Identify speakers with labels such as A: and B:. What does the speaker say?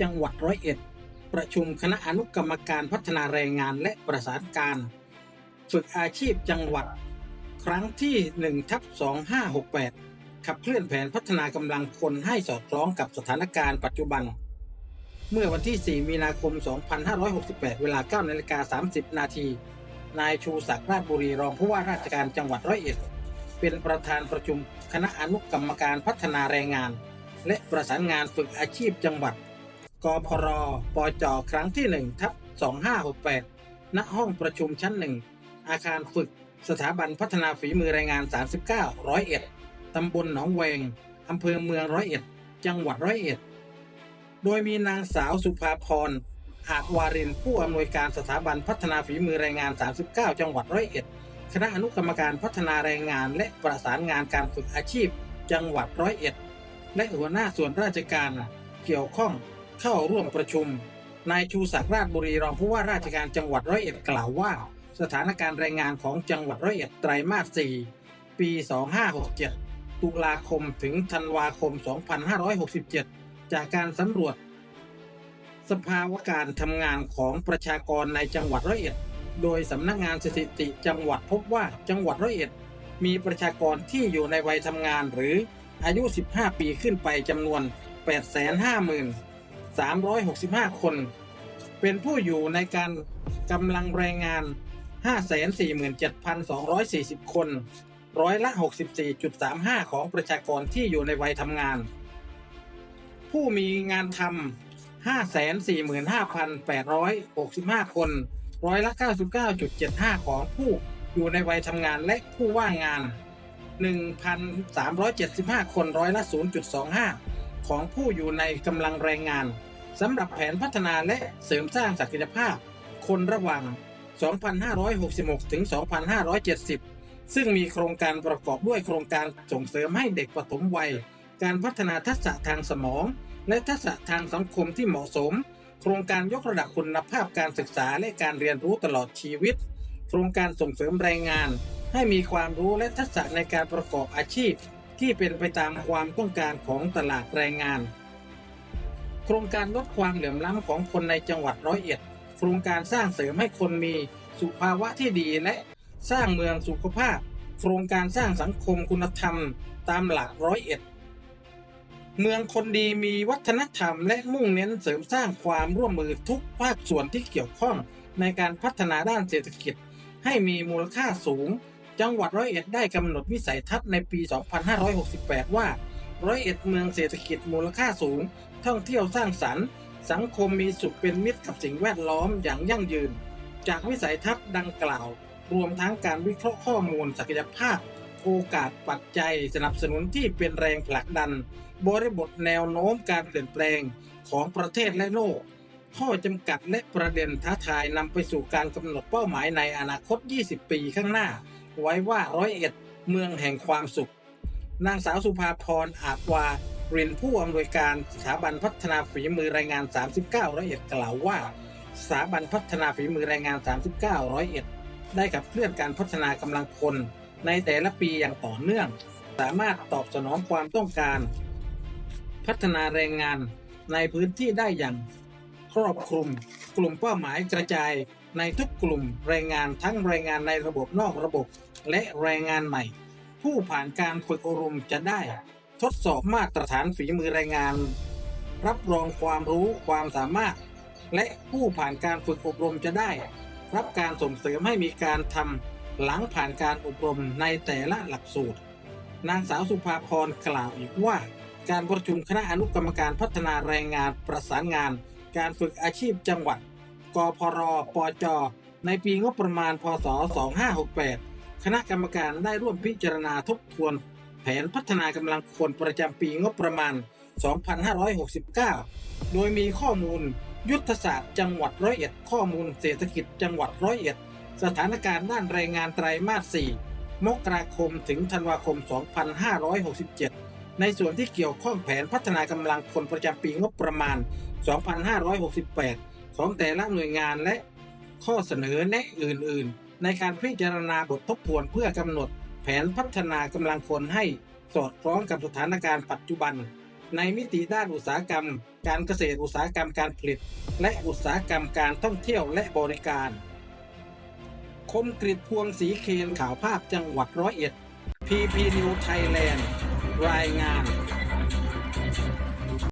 A: จังหวัดร้อยเอ็ด ประชุมคณะอนุกรรมการพัฒนาแรงงานและประสานการ ฝึกอาชีพจังหวัด ครั้งที่1ทับ2568 ขับเคลื่อนแผนพัฒนากำลังคนให้สอดคล้องกับสถานการณ์ปัจจุบัน เมื่อวันที่ 4 มีนาคม 2568 เวลา9นาฬิกา30 นาที นายชูศักดิ์ราชบุรีรองผู้ว่าราชการจังหวัดร้อยเอ็ด เป็นประธานประชุมคณะอนุกรรมการพัฒนาแรงงานและประสานงานฝึกอาชีพจังหวัด กพรปจครั้งที่1ทับ2568 ณ ห้องประชุมชั้นหนึ่ง อาคารฝึก สถาบันพัฒนาฝีมือแรงงาน 39 ร้อยเอ็ดตำบลหนองแวง อำเภอเมืองร้อยเอ็ด จังหวัดร้อยเอ็ด โดยมีนางสาวสุภาพร อาจวารินผู้อำนวยการสถาบันพัฒนาฝีมือแรงงาน 39 จังหวัดร้อยเอ็ด คณะอนุกรรมการพัฒนาแรงงานและประสานงานการฝึกอาชีพ จังหวัดร้อยเอ็ด และหัวหน้าส่วนราชการเกี่ยวข้อง เข้าร่วมประชุม นายชูศักดิ์ราชบุรีรองผู้ว่าราชการจังหวัดร้อยเอ็ดกล่าวว่า สถานการณ์แรงงานของจังหวัดร้อยเอ็ดไตรมาส 4 ปี 2567 ตุลาคมถึงธันวาคม 2567 จากการสำรวจ สภาวะการทำงานของประชากรในจังหวัดร้อยเอ็ด โดยสำนักงานสถิติจังหวัดพบว่าจังหวัดร้อยเอ็ด มีประชากรที่อยู่ในวัยทำงานหรืออายุ 15 ปีขึ้นไปจำนวน 365 คน เป็นผู้อยู่ในการกำลังแรงงาน 547,240 คน ร้อยละ 64.35 ของประชากรที่อยู่ในวัยทำงาน ผู้มีงานทำ545,865 คน ร้อยละ 99.75 ของผู้อยู่ในวัยทำงานและผู้ว่างงาน 1,375 คน ร้อยละ 0.25 ของผู้อยู่ในกำลังแรงงาน สำหรับแผนพัฒนาและเสริมสร้างศักยภาพ คนระหว่าง 2,566 ถึง 2,570 ซึ่งมีโครงการประกอบด้วยโครงการส่งเสริมให้เด็กปฐมวัย การพัฒนาทักษะทางสมอง และทักษะทางสังคมที่เหมาะสม โครงการยกระดับคุณภาพการศึกษาและการเรียนรู้ตลอดชีวิต โครงการส่งเสริมแรงงาน ให้มีความรู้และทักษะในการประกอบอาชีพ ที่เป็นไปตามความต้องการของตลาดแรงงาน โครงการลดความเหลื่อมล้ำของคนในจังหวัดร้อยเอ็ด โครงการสร้างเสริมให้คนมีสุขภาวะที่ดีและสร้างเมืองสุขภาพ โครงการสร้างสังคมคุณธรรมตามหลักร้อยเอ็ด เมืองคนดีมีวัฒนธรรมและมุ่งเน้นเสริมสร้างความร่วมมือทุกภาคส่วนที่เกี่ยวข้องในการพัฒนาด้านเศรษฐกิจ ให้มีมูลค่าสูง จังหวัดร้อยเอ็ดได้กำหนดวิสัยทัศน์ในปี 2568 ว่า ร้อยเอ็ดเมืองเศรษฐกิจมูลค่าสูง ท่องเที่ยวสร้างสรรค์ สังคมมีสุขเป็นมิตรกับสิ่งแวดล้อมอย่างยั่งยืน จากวิสัยทัศน์ดังกล่าว รวมทั้งการวิเคราะห์ข้อมูลศักยภาพ โอกาสปัจจัยสนับสนุนที่เป็นแรงผลักดัน บริบทแนวโน้มการเปลี่ยนแปลงของประเทศและโลก ข้อจำกัดและประเด็นท้าทายนำไปสู่การกำหนดเป้าหมายในอนาคต 20 ปีข้างหน้า ไว้ว่าร้อยเอ็ดเมืองแห่งความสุข นางสาวสุภาพรอาจวาเรียนผู้อำนวยการสถาบันพัฒนาฝีมือแรงงาน 39ร้อยเอ็ดกล่าวว่าสถาบันพัฒนาฝีมือแรงงาน 39ร้อยเอ็ดได้ขับเคลื่อนการพัฒนากำลังคนในแต่ละปีอย่างต่อเนื่อง สามารถตอบสนองความต้องการ พัฒนาแรงงานในพื้นที่ได้อย่างครอบคลุม กลุ่มเป้าหมายกระจายในทุกกลุ่มแรงงานทั้งแรงงานในระบบนอกระบบ และแรงงานใหม่ ผู้ผ่านการฝึกอบรมจะได้ ทดสอบมาตรฐานฝีมือแรงงาน รับรองความรู้ความสามารถ และผู้ผ่านการฝึกอบรมจะได้ รับการส่งเสริมให้มีการทำหลังผ่านการอบรมในแต่ละหลักสูตร นางสาวสุภาพรกล่าวอีกว่า การประชุมคณะอนุกรรมการพัฒนาแรงงานประสานงาน การฝึกอาชีพจังหวัด กพรปจในปีงบประมาณพศ 2568 คณะกรรมการได้ร่วมพิจารณาทบทวน แผนพัฒนากำลังคนประจำปีงบประมาณ 2569 โดยมีข้อมูล ยุทธศาสตร์จังหวัดร้อยเอ็ด ข้อมูลเศรษฐกิจจังหวัดร้อยเอ็ด สถานการณ์ด้านแรงงานไตรมาส 4 มกราคมถึงธันวาคม 2567 ในส่วนที่เกี่ยวข้องแผนพัฒนากำลังคนประจำปีงบประมาณ 2568 ของแต่ละหน่วยงานและข้อเสนอแนะอื่น ๆ ในการพิจารณาบททบทวนเพื่อกำหนดแผนพัฒนากำลังคนให้สอดคล้องกับสถานการณ์ปัจจุบัน ในมิติด้านอุตสาหกรรม การเกษตรอุตสาหกรรมการผลิต และอุตสาหกรรมการท่องเที่ยวและบริการ คมกริดพวงสีเคนข่าวภาพจังหวัดร้อยเอ็ด PP New Thailand รายงาน